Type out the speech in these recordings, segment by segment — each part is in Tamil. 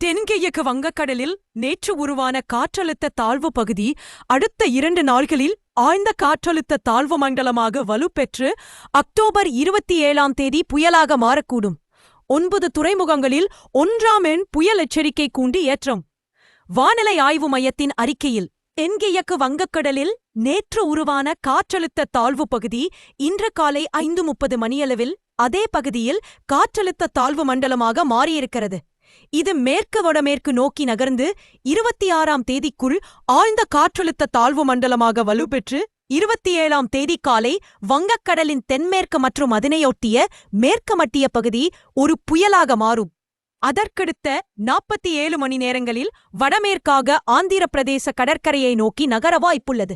தென்கிழக்கு வங்கக்கடலில் நேற்று உருவான காற்றழுத்த தாழ்வு பகுதி அடுத்த இரண்டு நாள்களில் ஆழ்ந்த காற்றழுத்த தாழ்வு மண்டலமாக வலுப்பெற்று அக்டோபர் இருபத்தி ஏழாம் தேதி புயலாக மாறக்கூடும். ஒன்பது துறைமுகங்களில் ஒன்றாம் எண் புயல் எச்சரிக்கை கூண்டி ஏற்றம். வானிலை ஆய்வு மையத்தின் அறிக்கையில் தென்கிழக்கு வங்கக்கடலில் நேற்று உருவான காற்றழுத்த தாழ்வு பகுதி இன்று காலை ஐந்து முப்பது மணியளவில் அதே பகுதியில் காற்றழுத்த தாழ்வு மண்டலமாக மாறியிருக்கிறது. இது மேற்கு வடமேற்கு நோக்கி நகர்ந்து இருபத்தி ஆறாம் தேதிக்குள் ஆழ்ந்த காற்றழுத்த தாழ்வு மண்டலமாக வலுப்பெற்று இருபத்தி ஏழாம் தேதி காலை வங்கக்கடலின் தென்மேற்கு மற்றும் அதனையொட்டிய மேற்கு மட்டிய பகுதி ஒரு புயலாக மாறும். அதற்கடுத்த நாற்பத்தி ஏழு மணி நேரங்களில் வடமேற்காக ஆந்திர பிரதேச கடற்கரையை நோக்கி நகர வாய்ப்புள்ளது.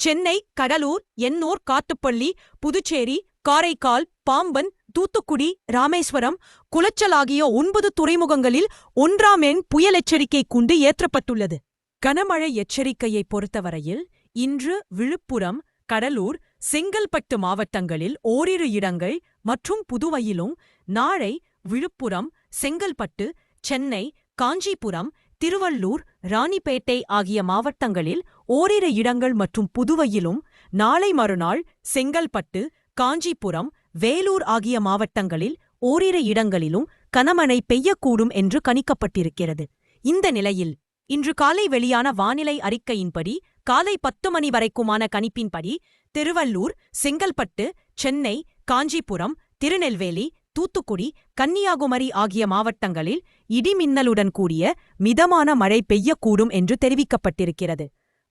சென்னை கடலூர் எண்ணூர் காட்டுப்பள்ளி புதுச்சேரி காரைக்கால் பாம்பன் தூத்துக்குடி ராமேஸ்வரம் குளச்சல் ஆகிய ஒன்பது துறைமுகங்களில் ஒன்றாம் எண் புயல் எச்சரிக்கை கூண்டு ஏற்றப்பட்டுள்ளது. கனமழை எச்சரிக்கையை பொறுத்தவரையில் இன்று விழுப்புரம் கடலூர் செங்கல்பட்டு மாவட்டங்களில் ஓரிரு இடங்கள் மற்றும் புதுவையிலும் நாளை விழுப்புரம் செங்கல்பட்டு சென்னை காஞ்சிபுரம் திருவள்ளூர் ராணிப்பேட்டை ஆகிய மாவட்டங்களில் ஓரிரு இடங்கள் மற்றும் புதுவையிலும் நாளை மறுநாள் செங்கல்பட்டு காஞ்சிபுரம் வேலூர் ஆகிய மாவட்டங்களில் ஓரிரு இடங்களிலும் கனமழை பெய்யக்கூடும் என்று கணிக்கப்பட்டிருக்கிறது. இந்த நிலையில் இன்று காலை வெளியான வானிலை அறிக்கையின்படி காலை பத்து மணி வரைக்குமான கணிப்பின்படி திருவள்ளூர் செங்கல்பட்டு சென்னை காஞ்சிபுரம் திருநெல்வேலி தூத்துக்குடி கன்னியாகுமரி ஆகிய மாவட்டங்களில் இடிமின்னலுடன் கூடிய மிதமான மழை பெய்யக்கூடும் என்று தெரிவிக்கப்பட்டிருக்கிறது.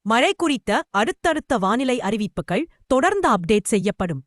மழை குறித்த அடுத்தடுத்த வானிலை அறிவிப்புகள் தொடர்ந்து அப்டேட் செய்யப்படும்.